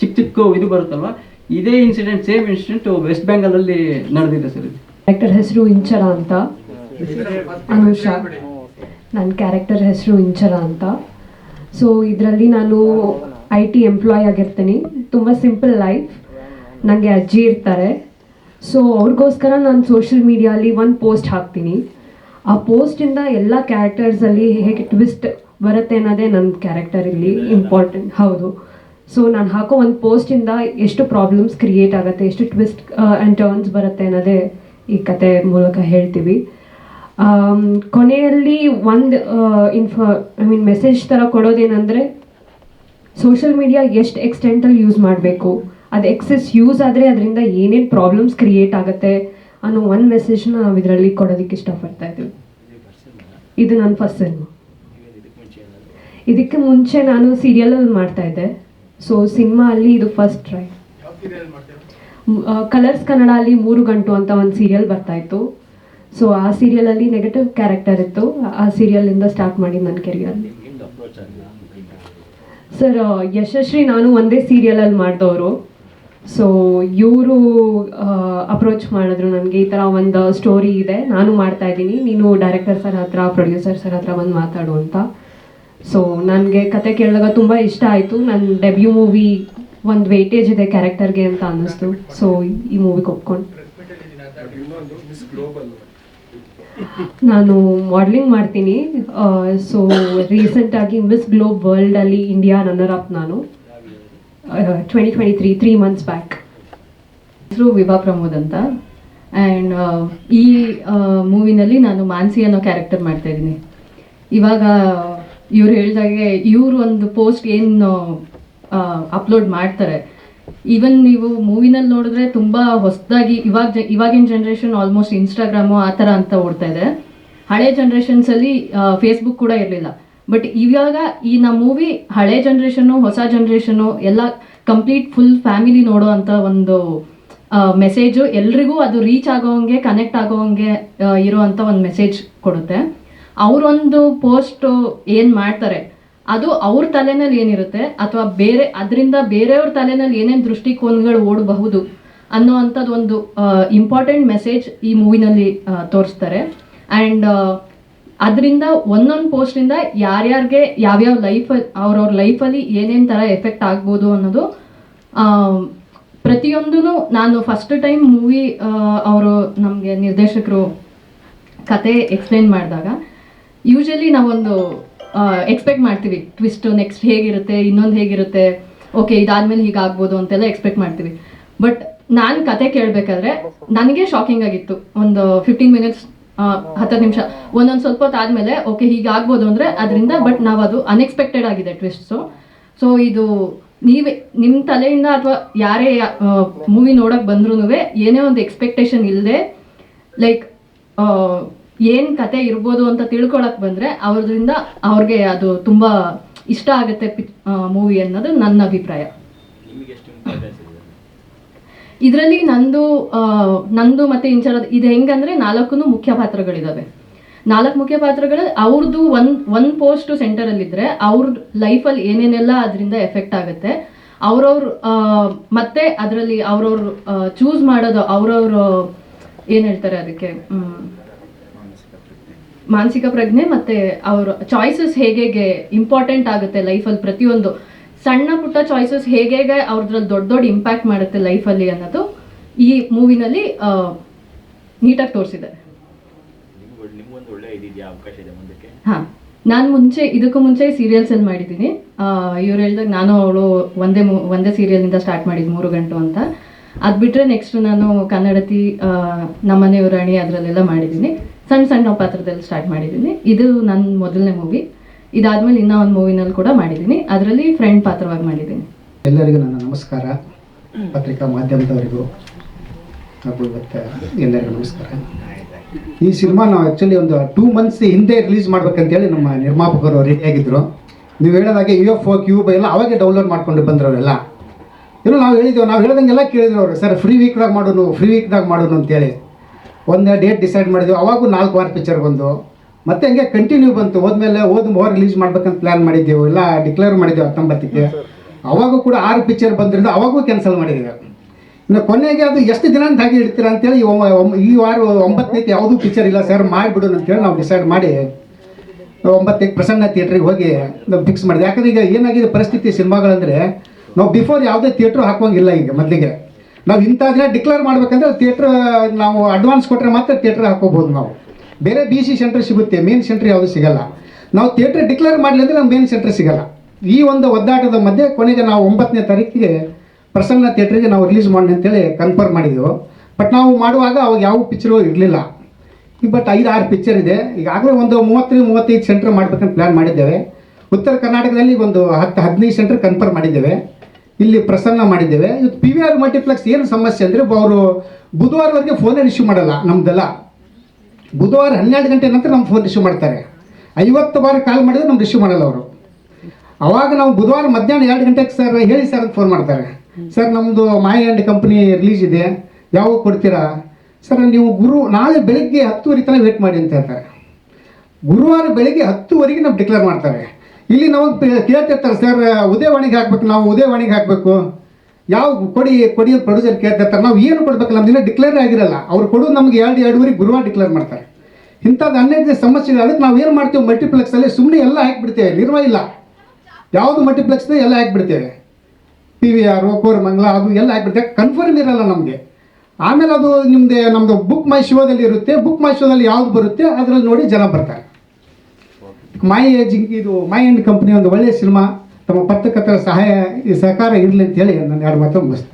ಚಿಕ್ಕ ಚಿಕ್ಕ ಇದು ಬರುತ್ತಲ್ವ? ಇದೇ ಇನ್ಸಿಡೆಂಟ್ ಸೇಮ್ ಇನ್ಸಿಡೆಂಟ್ ವೆಸ್ಟ್ ಬೆಂಗಾಲಲ್ಲಿ ನಡೆದಿದೆ ಸರ್ ಕ್ಯಾರೆಕ್ಟರ್ ಹೆಸರು ಇಂಚರ ಅಂತ. ಅನುಷಾ. ನನ್ನ ಕ್ಯಾರೆಕ್ಟರ್ ಹೆಸರು ಇಂಚರ ಅಂತ. ಸೊ ಇದರಲ್ಲಿ ನಾನು ಐ ಟಿ ಎಂಪ್ಲಾಯ್ ಆಗಿರ್ತೀನಿ. ತುಂಬ ಸಿಂಪಲ್ ಲೈಫ್ ನನಗೆ ಅಜ್ಜಿ ಇರ್ತಾರೆ. ಸೊ ಅವ್ರಿಗೋಸ್ಕರ ನಾನು ಸೋಷಿಯಲ್ ಮೀಡಿಯಲ್ಲಿ ಒಂದು ಪೋಸ್ಟ್ ಹಾಕ್ತೀನಿ. ಆ ಪೋಸ್ಟಿಂದ ಎಲ್ಲ ಕ್ಯಾರೆಕ್ಟರ್ಸಲ್ಲಿ ಹೇಗೆ ಟ್ವಿಸ್ಟ್ ಬರುತ್ತೆ ಅನ್ನೋದೇ ನನ್ನ ಕ್ಯಾರೆಕ್ಟರ್ ಇಲ್ಲಿ ಇಂಪಾರ್ಟೆಂಟ್ ಹೌದು. ಸೊ ನಾನು ಹಾಕೋ ಒಂದು ಪೋಸ್ಟಿಂದ ಎಷ್ಟು ಪ್ರಾಬ್ಲಮ್ಸ್ ಕ್ರಿಯೇಟ್ ಆಗುತ್ತೆ, ಎಷ್ಟು ಟ್ವಿಸ್ಟ್ ಆ್ಯಂಡ್ ಟರ್ನ್ಸ್ ಬರುತ್ತೆ ಅನ್ನೋದೇ ಈ ಕತೆ ಮೂಲಕ ಹೇಳ್ತೀವಿ. ಕೊನೆಯಲ್ಲಿ ಒಂದು ಇನ್ಫ ಐ ಮೀನ್ ಮೆಸೇಜ್ ಥರ ಕೊಡೋದೇನಂದರೆ ಸೋಷಿಯಲ್ ಮೀಡಿಯಾ ಎಷ್ಟು ಎಕ್ಸ್ಟೆಂಟಲ್ಲಿ ಯೂಸ್ ಮಾಡಬೇಕು, ಅದು ಎಕ್ಸೆಸ್ ಯೂಸ್ ಆದರೆ ಅದರಿಂದ ಏನೇನು ಪ್ರಾಬ್ಲಮ್ಸ್ ಕ್ರಿಯೇಟ್ ಆಗುತ್ತೆ ಅನ್ನೋ ಒಂದು ಮೆಸೇಜ್ನ ನಾವು ಇದರಲ್ಲಿ ಕೊಡೋದಕ್ಕೆ ಇಷ್ಟಪಡ್ತಾ ಇದ್ದೀವಿ ಇದು ನನ್ನ ಫಸ್ಟ್ ಸಿನಿಮಾ ಇದಕ್ಕೆ ಮುಂಚೆ ನಾನು ಸೀರಿಯಲಲ್ಲಿ ಮಾಡ್ತಾ ಇದ್ದೆ. ಸೊ ಸಿನಿಮಾ ಅಲ್ಲಿ ಇದು ಫಸ್ಟ್ ಟ್ರೈ ಕಲರ್ಸ್ ಕನ್ನಡ ಅಲ್ಲಿ ಮೂರು ಗಂಟು ಅಂತ ಒಂದು ಸೀರಿಯಲ್ ಬರ್ತಾ ಇತ್ತು. ಸೊ ಆ ಸೀರಿಯಲಲ್ಲಿ ನೆಗೆಟಿವ್ ಕ್ಯಾರೆಕ್ಟರ್ ಇತ್ತು. ಆ ಸೀರಿಯಲಿಂದ ಸ್ಟಾರ್ಟ್ ಮಾಡಿ ನನ್ನ ಕೆರಿಯರ್ ಸರ್ ಯಶಸ್ವಿ ನಾನು ಒಂದೇ ಸೀರಿಯಲಲ್ಲಿ ಮಾಡಿದವರು. ಸೊ ಇವರು ಅಪ್ರೋಚ್ ಮಾಡಿದ್ರು ನನಗೆ. ಈ ಥರ ಒಂದು ಸ್ಟೋರಿ ಇದೆ. ನಾನು ಮಾಡ್ತಾ ಇದ್ದೀನಿ. ನೀನು ಡೈರೆಕ್ಟರ್ ಸರ್ ಹತ್ರ ಪ್ರೊಡ್ಯೂಸರ್ ಸರ್ ಹತ್ರ ಬಂದು ಮಾತಾಡು ಅಂತ. ಸೊ ನನಗೆ ಕತೆ ಕೇಳಿದಾಗ ತುಂಬ ಇಷ್ಟ ಆಯಿತು. ನನ್ನ ಡೆಬ್ಯೂ ಮೂವಿ ಒಂದು ವೇಟೇಜ್ ಇದೆ ಕ್ಯಾರೆಕ್ಟರ್ಗೆ ಅಂತ ಅನ್ನಿಸ್ತು. ಸೊ ಈ ಮೂವಿಗೆ ಒಪ್ಕೊಂಡು. ನಾನು ಮಾಡಲಿಂಗ್ ಮಾಡ್ತೀನಿ. ಸೊ ರೀಸೆಂಟಾಗಿ ಮಿಸ್ ಗ್ಲೋಬ್ ವರ್ಲ್ಡಲ್ಲಿ ಇಂಡಿಯಾ ರನ್ನರ್ ಅಪ್ ನಾನು. Twenty twenty three three months back ಹೆಸರು ವಿಭಾ ಪ್ರಮೋದ್ ಅಂತ. ಆ್ಯಂಡ್ ಈ ಮೂವಿನಲ್ಲಿ ನಾನು ಮಾನ್ಸಿ ಅನ್ನೋ ಕ್ಯಾರೆಕ್ಟರ್ ಮಾಡ್ತಾ ಇದ್ದೀನಿ. ಇವಾಗ ಇವ್ರು ಹೇಳ್ದಾಗೆ ಇವರು ಒಂದು ಪೋಸ್ಟ್ ಏನು ಅಪ್ಲೋಡ್ ಮಾಡ್ತಾರೆ. ಈವನ್ ನೀವು ಮೂವಿನಲ್ಲಿ ನೋಡಿದ್ರೆ ತುಂಬ ಹೊಸದಾಗಿ ಇವಾಗ ಇವಾಗಿನ ಜನ್ರೇಷನ್ ಆಲ್ಮೋಸ್ಟ್ ಇನ್ಸ್ಟಾಗ್ರಾಮು ಆ ಥರ ಅಂತ ಓಡ್ತಾ ಇದೆ. ಹಳೆ ಜನ್ರೇಷನ್ಸಲ್ಲಿ ಫೇಸ್ಬುಕ್ ಕೂಡ ಇರಲಿಲ್ಲ. ಬಟ್ ಇವಾಗ ಈ ನಮ್ಮ ಮೂವಿ ಹಳೆ ಜನ್ರೇಷನ್ನು ಹೊಸ ಜನ್ರೇಷನ್ನು ಎಲ್ಲ ಕಂಪ್ಲೀಟ್ ಫುಲ್ ಫ್ಯಾಮಿಲಿ ನೋಡೋ ಅಂತ ಒಂದು ಮೆಸೇಜು ಎಲ್ರಿಗೂ ಅದು ರೀಚ್ ಆಗೋವಂಗೆ ಕನೆಕ್ಟ್ ಆಗೋವಂಗೆ ಇರೋವಂಥ ಒಂದು ಮೆಸೇಜ್ ಕೊಡುತ್ತೆ. ಅವರೊಂದು ಪೋಸ್ಟ್ ಏನು ಮಾಡ್ತಾರೆ? ಅದು ಅವ್ರ ತಲೆನಲ್ಲಿ ಏನಿರುತ್ತೆ? ಅಥವಾ ಬೇರೆ, ಅದರಿಂದ ಬೇರೆಯವ್ರ ತಲೆನಲ್ಲಿ ಏನೇನು ದೃಷ್ಟಿಕೋನಗಳು ಓಡಬಹುದು ಅನ್ನೋ ಅಂಥದ್ದು ಒಂದು ಇಂಪಾರ್ಟೆಂಟ್ ಮೆಸೇಜ್ ಈ ಮೂವಿನಲ್ಲಿ ತೋರಿಸ್ತಾರೆ. ಆ್ಯಂಡ್ ಅದರಿಂದ ಒಂದೊಂದು ಪೋಸ್ಟಿಂದ ಯಾರ್ಯಾರಿಗೆ ಯಾವ್ಯಾವ ಲೈಫಲ್ಲಿ ಅವ್ರವ್ರ ಲೈಫಲ್ಲಿ ಏನೇನು ಥರ ಎಫೆಕ್ಟ್ ಆಗ್ಬೋದು ಅನ್ನೋದು ಪ್ರತಿಯೊಂದೂ ನಾನು ಫಸ್ಟ್ ಟೈಮ್ ಮೂವಿ ಅವರು ನಮಗೆ ನಿರ್ದೇಶಕರು ಕತೆ ಎಕ್ಸ್ಪ್ಲೇನ್ ಮಾಡಿದಾಗ ಯೂಶಲಿ ನಾವೊಂದು ಎಕ್ಸ್ಪೆಕ್ಟ್ ಮಾಡ್ತೀವಿ. ಟ್ವಿಸ್ಟ್ ನೆಕ್ಸ್ಟ್ ಹೇಗಿರುತ್ತೆ, ಇನ್ನೊಂದು ಹೇಗಿರುತ್ತೆ ಓಕೆ ಇದಾದ್ಮೇಲೆ ಹೀಗಾಗ್ಬೋದು ಅಂತೆಲ್ಲ ಎಕ್ಸ್ಪೆಕ್ಟ್ ಮಾಡ್ತೀವಿ. ಬಟ್ ನಾನು ಕತೆ ಕೇಳಬೇಕಾದ್ರೆ, ನನಗೆ ಶಾಕಿಂಗ್ ಆಗಿತ್ತು. ಒಂದು ಫಿಫ್ಟೀನ್ ಮಿನಿಟ್ಸ್ ಹತ್ತು ನಿಮಿಷ. ಒಂದೊಂದು ಸ್ವಲ್ಪ ಹೊತ್ತು ಆದಮೇಲೆ ಓಕೆ ಹೀಗಾಗ್ಬೋದು ಅಂದರೆ ಅದರಿಂದ ಬಟ್ ನಾವು ಅದು ಅನ್ಎಕ್ಸ್ಪೆಕ್ಟೆಡ್ ಆಗಿದೆ ಟ್ವಿಸ್ಟ್ಸು ಸೊ ಇದು ನೀವೇ ನಿಮ್ಮ ತಲೆಯಿಂದ ಅಥವಾ ಯಾರೇ ಮೂವಿ ನೋಡೋಕೆ ಬಂದ್ರೂ ಏನೇ ಒಂದು ಎಕ್ಸ್ಪೆಕ್ಟೇಷನ್ ಇಲ್ಲದೆ ಲೈಕ್ ಏನು ಕತೆ ಇರ್ಬೋದು ಅಂತ ತಿಳ್ಕೊಳಕ್ ಬಂದರೆ ಅವ್ರದ್ರಿಂದ ಅವ್ರಿಗೆ ಅದು ತುಂಬ ಇಷ್ಟ ಆಗುತ್ತೆ ಮೂವಿ ಅನ್ನೋದು ನನ್ನ ಅಭಿಪ್ರಾಯ ನಿಮಗೆ ಎಷ್ಟು ಇಂಪಾರ್ಟೆನ್ಸ್ ಇದೆ ಇದರಲ್ಲಿ ನಂದು ನಂದು ಮತ್ತೆ ಇಂಚರದ ಇದು ಹೆಂಗಂದ್ರೆ ನಾಲ್ಕು ಮುಖ್ಯ ಪಾತ್ರಗಳಿದಾವೆ. ನಾಲ್ಕು ಮುಖ್ಯ ಪಾತ್ರಗಳು ಅವ್ರದ್ದು ಒಂದ್ ಒಂದ್ ಪೋಸ್ಟ್ ಸೆಂಟರಲ್ಲಿದ್ದರೆ ಅವ್ರ ಲೈಫಲ್ಲಿ ಏನೇನೆಲ್ಲ ಅದರಿಂದ ಎಫೆಕ್ಟ್ ಆಗುತ್ತೆ, ಅವ್ರವ್ರ ಮತ್ತೆ ಅದರಲ್ಲಿ ಅವ್ರವ್ರು ಚೂಸ್ ಮಾಡೋದು ಅವ್ರವ್ರ, ಏನು ಹೇಳ್ತಾರೆ ಅದಕ್ಕೆ ಮಾನಸಿಕ ಪ್ರಜ್ಞೆ ಮತ್ತೆ ಅವ್ರ ಚಾಯ್ಸಸ್ ಹೇಗೆ ಇಂಪಾರ್ಟೆಂಟ್ ಆಗುತ್ತೆ ಲೈಫಲ್ಲಿ ಪ್ರತಿಯೊಂದು. ಸಣ್ಣ ಪುಟ್ಟ ಚಾಯ್ಸಸ್ ಹೇಗೆ ಅವ್ರದ್ರಲ್ಲಿ ದೊಡ್ಡ ದೊಡ್ಡ ಇಂಪ್ಯಾಕ್ಟ್ ಮಾಡುತ್ತೆ ಲೈಫಲ್ಲಿ ಅನ್ನೋದು ಈ ಮೂವಿನಲ್ಲಿ ನೀಟಾಗಿ ತೋರಿಸಿದ್ದಾರೆ. ಹಾಂ. ನಾನು ಮುಂಚೆ ಇದಕ್ಕೂ ಮುಂಚೆ ಸೀರಿಯಲ್ಸ್ ಅಲ್ಲಿ ಮಾಡಿದ್ದೀನಿ. ಇವ್ರು ಹೇಳ್ದಾಗ ನಾನು ಅವಳು ಒಂದೇ ಒಂದೇ ಒಂದೇ ಸೀರಿಯಲ್ನಿಂದ ಸ್ಟಾರ್ಟ್ ಮಾಡಿದ್ದು ಮೂರು ಗಂಟು ಅಂತ. ಅದು ಬಿಟ್ಟರೆ ನೆಕ್ಸ್ಟ್ ನಾನು ಕನ್ನಡತಿ ನಮ್ಮನೆಯವರಾಣಿ ನಮ್ಮನೆಯವ್ರ ರಾಣಿ ಅದರಲ್ಲೆಲ್ಲ ಮಾಡಿದ್ದೀನಿ. ಸಣ್ಣ ಸಣ್ಣ ಪಾತ್ರದಲ್ಲಿ ಸ್ಟಾರ್ಟ್ ಮಾಡಿದ್ದೀನಿ. ಇದು ನನ್ನ ಮೊದಲನೇ ಮೂವಿ ಇದಾದ್ಮೇಲೆ ಇನ್ನೂ ಒಂದು ಮೂವಿನಲ್ಲಿ ಕೂಡ ಮಾಡಿದ್ದೀನಿ. ಅದರಲ್ಲಿ ಫ್ರೆಂಡ್ ಪಾತ್ರವಾಗಿ ಮಾಡಿದ್ದೀನಿ. ಎಲ್ಲರಿಗೂ ನನ್ನ ನಮಸ್ಕಾರ. ಪತ್ರಿಕಾ ಮಾಧ್ಯಮದವರಿಗೂ ಹಾಗೂ ಇವತ್ತು ಎಲ್ಲರಿಗೂ ನಮಸ್ಕಾರ. ಈ ಸಿನಿಮಾ ನಾವು ಆ್ಯಕ್ಚುಲಿ ಒಂದು ಟೂ ಮಂತ್ಸ್ ಹಿಂದೆ ರಿಲೀಸ್ ಮಾಡ್ಬೇಕಂತೇಳಿ ನಮ್ಮ ನಿರ್ಮಾಪಕರು ರೆಡಿಯಾಗಿದ್ದರು ನೀವು ಹೇಳೋದಾಗೆ ಯು ಎಫ್ ಓ ಕ್ಯೂಬ್ ಎಲ್ಲ ಅವಾಗೆ ಡೌನ್ಲೋಡ್ ಮಾಡ್ಕೊಂಡು ಬಂದ್ರವರೆಲ್ಲ ಇಲ್ಲ ನಾವು ಹೇಳಿದ್ದೇವೆ ನಾವು ಹೇಳ್ದಂಗೆಲ್ಲ ಕೇಳಿದ್ರು ಅವರು, ಸರ್ ಫ್ರೀ ವೀಕ್ದಾಗ ಮಾಡೋನು ಫ್ರೀ ವೀಕ್ದಾಗ ಮಾಡೋನು ಅಂತೇಳಿ. ಒಂದೇ ಡೇಟ್ ಡಿಸೈಡ್ ಮಾಡಿದ್ವಿ, ಅವಾಗೂ ನಾಲ್ಕು ವಾರ ಪಿಕ್ಚರ್ ಬಂದು. ಮತ್ತೆ ಹಂಗೆ ಕಂಟಿನ್ಯೂ ಬಂತು. ಹೋದ್ಮೇಲೆ ಹೋದ ಮೋರ್ ರಿಲೀಸ್ ಮಾಡ್ಬೇಕಂತ ಪ್ಲಾನ್ ಮಾಡಿದ್ದೆವು. ಇಲ್ಲ ಡಿಕ್ಲೇರ್ ಮಾಡಿದ್ದೆವು ಹತ್ತೊಂಬತ್ತಕ್ಕೆ. ಅವಾಗೂ ಕೂಡ ಆರು ಪಿಕ್ಚರ್ ಬಂದ್ರಿಂದ ಅವಾಗೂ ಕ್ಯಾನ್ಸಲ್ ಮಾಡಿದ್ದೇವೆ. ಇನ್ನು ಕೊನೆಗೆ ಅದು ಎಷ್ಟು ದಿನ ಅಂತ ಹಾಗೆ ಇಡ್ತೀರಾ ಅಂತೇಳಿ ಈ ವಾರ ಒಂಬತ್ತನೇಕ್ಕೆ ಯಾವುದೂ ಪಿಕ್ಚರ್ ಇಲ್ಲ ಸರ್ ಮಾಡಿಬಿಡು ಅಂತೇಳಿ ನಾವು ಡಿಸೈಡ್ ಮಾಡಿ ಒಂಬತ್ತಕ್ಕೆ ಪ್ರಸನ್ನ ಥಿಯೇಟ್ರಿಗೆ ಹೋಗಿ ನಾವು ಫಿಕ್ಸ್ ಮಾಡಿದೆ ಯಾಕಂದ್ರೆ ಈಗ ಏನಾಗಿದೆ ಪರಿಸ್ಥಿತಿ ಸಿನಿಮಾಗಳಂದ್ರೆ ನಾವು ಬಿಫೋರ್ ಯಾವುದೇ ಥಿಯೇಟ್ರ್ ಹಾಕೋಂಗಿಲ್ಲ ಈಗ ಮೊದಲಿಗೆ. ನಾವು ಇಂಥ ದಿನ ಡಿಕ್ಲೇರ್ ಮಾಡ್ಬೇಕಂದ್ರೆ ಥಿಯೇಟ್ರ್ ನಾವು ಅಡ್ವಾನ್ಸ್ ಕೊಟ್ಟರೆ ಮಾತ್ರ ಥಿಯೇಟ್ರ್ ಹಾಕೋಬಹುದು ನಾವು. ಬೇರೆ ಬಿ ಸಿ ಸೆಂಟರ್ ಸಿಗುತ್ತೆ ಮೇನ್ ಸೆಂಟ್ರ್ ಯಾವುದು ಸಿಗಲ್ಲ. ನಾವು ಥಿಯೇಟ್ರ್ ಡಿಕ್ಲೇರ್ ಮಾಡಲಿ ಅಂದರೆ ನಮ್ಗೆ ಮೇನ್ ಸೆಂಟರ್ ಸಿಗಲ್ಲ. ಈ ಒಂದು ಒದ್ದಾಟದ ಮಧ್ಯೆ ಕೊನೆಗೆ ನಾವು ಒಂಬತ್ತನೇ ತಾರೀಕಿಗೆ ಪ್ರಸನ್ನ ಥಿಯೇಟ್ರಿಗೆ ನಾವು ರಿಲೀಸ್ ಮಾಡಿ ಅಂತೇಳಿ ಕನ್ಫರ್ಮ್ ಮಾಡಿದ್ದೆವು ಬಟ್ ನಾವು ಮಾಡುವಾಗ ಅವಾಗ ಯಾವ ಪಿಕ್ಚರು ಇರಲಿಲ್ಲ. ಬಟ್ ಐದು ಆರು ಪಿಕ್ಚರ್ ಇದೆ. ಈಗಾಗಲೇ ಒಂದು ಮೂವತ್ತರಿಂದ ಮೂವತ್ತೈದು ಸೆಂಟರ್ ಮಾಡ್ಬೇಕಂತ ಪ್ಲ್ಯಾನ್ ಮಾಡಿದ್ದೇವೆ. ಉತ್ತರ ಕರ್ನಾಟಕದಲ್ಲಿ ಒಂದು ಹತ್ತು, ಹದಿನೈದು ಸೆಂಟರ್ ಕನ್ಫರ್ಮ್ ಮಾಡಿದ್ದೇವೆ. ಇಲ್ಲಿ ಪ್ರಸನ್ನ ಮಾಡಿದ್ದೇವೆ. ಇದು ಪಿ ವಿ ಆರ್ ಮಲ್ಟಿಪ್ಲೆಕ್ಸ್ ಏನು ಸಮಸ್ಯೆ ಅಂದರೆ ಅವರು ಬುಧವಾರವರೆಗೆ ಫೋನೇ ರಿಸೀವ್ ಮಾಡಲ್ಲ ನಮ್ದೆಲ್ಲ. ಬುಧವಾರ ಹನ್ನೆರಡು ಗಂಟೆ ನಂತರ ನಮ್ಮ ಫೋನ್ ರಿಸೀವ್ ಮಾಡ್ತಾರೆ. ಐವತ್ತು ಬಾರಿ ಕಾಲ್ ಮಾಡಿದ್ರೆ ನಮ್ಗೆ ರಿಸೀವ್ ಮಾಡಲ್ಲ ಅವರು. ಅವಾಗ ನಾವು ಬುಧವಾರ ಮಧ್ಯಾಹ್ನ ಎರಡು ಗಂಟೆಗೆ ಸರ್ ಹೇಳಿ ಸರ್ ಅಂತ ಫೋನ್ ಮಾಡ್ತಾರೆ. ಸರ್ ನಮ್ಮದು ಮಾಯ ಕಂಪ್ನಿ ರಿಲೀಸ್ ಇದೆ. ಯಾವಾಗ ಕೊಡ್ತೀರಾ? ಸರ್ ನೀವು ಗುರು, ನಾಳೆ ಬೆಳಿಗ್ಗೆ ಹತ್ತುವರೆ ತನಕ ವೇಟ್ ಮಾಡಿ ಅಂತ ಹೇಳ್ತಾರೆ. ಗುರುವಾರ ಬೆಳಿಗ್ಗೆ ಹತ್ತುವರೆಗೆ ನಾವು ಡಿಕ್ಲೇರ್ ಮಾಡ್ತಾರೆ. ಇಲ್ಲಿ ಪೇ- ಕೇಳ್ತಿರ್ತಾರೆ ಸರ್ ಉದಯವಾಣಿಗೆ ಹಾಕ್ಬೇಕು, ನಾವು ಉದಯವಾಣಿಗೆ ಹಾಕಬೇಕು. ಯಾವ ಕೊಡಿ ಕೊಡಿ ಅಂತ ಪ್ರೊಡ್ಯೂಸರ್ ಕೇಳ್ತಿರ್ತಾರೆ, ನಾವು ಏನು ಕೊಡ್ಬೇಕಲ್ಲ ನಮ್ದು ಇನ್ನೂ ಡಿಕ್ಲೇರ್ ಆಗಿರಲ್ಲ. ಅವ್ರು ಕೊಡು ನಮ್ಗೆ ಎರಡು, ಎರಡುವರೆ ಗುರುವಾರ ಡಿಕ್ಲೇರ್ ಮಾಡ್ತಾರೆ. ಇಂಥದ್ದು ಅನೇಕ ಸಮಸ್ಯೆಗಳು ಅದಕ್ಕೆ ನಾವು ಏನು ಮಾಡ್ತೀವಿ ಮಲ್ಟಿಪ್ಲೆಕ್ಸಲ್ಲಿ ಸುಮ್ಮನೆ ಎಲ್ಲ ಹಾಕಿಬಿಡ್ತೇವೆ ನಿರ್ವ ಇಲ್ಲ. ಯಾವುದು ಮಲ್ಟಿಪ್ಲೆಕ್ಸ್ ಎಲ್ಲ ಹಾಕ್ಬಿಡ್ತೇವೆ. ಟಿ ವಿ ಆರು ಮಂಗ್ಲ ಅದು ಎಲ್ಲ ಹಾಕ್ಬಿಡ್ತೇವೆ. ಕನ್ಫರ್ಮ್ ಇರಲ್ಲ ನಮಗೆ. ಆಮೇಲೆ ಅದು ನಿಮ್ಮದೇ ನಮ್ಮದು ಬುಕ್ ಮೈ ಶೋದಲ್ಲಿ ಇರುತ್ತೆ ಬುಕ್ ಮೈ ಶೋದಲ್ಲಿ ಯಾವ್ದು ಬರುತ್ತೆ, ಅದರಲ್ಲಿ ನೋಡಿ ಜನ ಬರ್ತಾರೆ. ಮೈ ಏಜಿಂಗ್ ಇದು ಮೈ ಅಂಡ್ ಕಂಪ್ನಿ ಒಂದು ಒಳ್ಳೆಯ ಸಿನಿಮಾ. ತಮ್ಮ ಪತ್ರಕರ್ತರ ಸಹಾಯ ಸಹಕಾರ ಇರಲಿ ಅಂತ ಹೇಳಿ ನಾನು ಎರಡು ಮಾತು ಮುಗಿಸ್ತೇನೆ.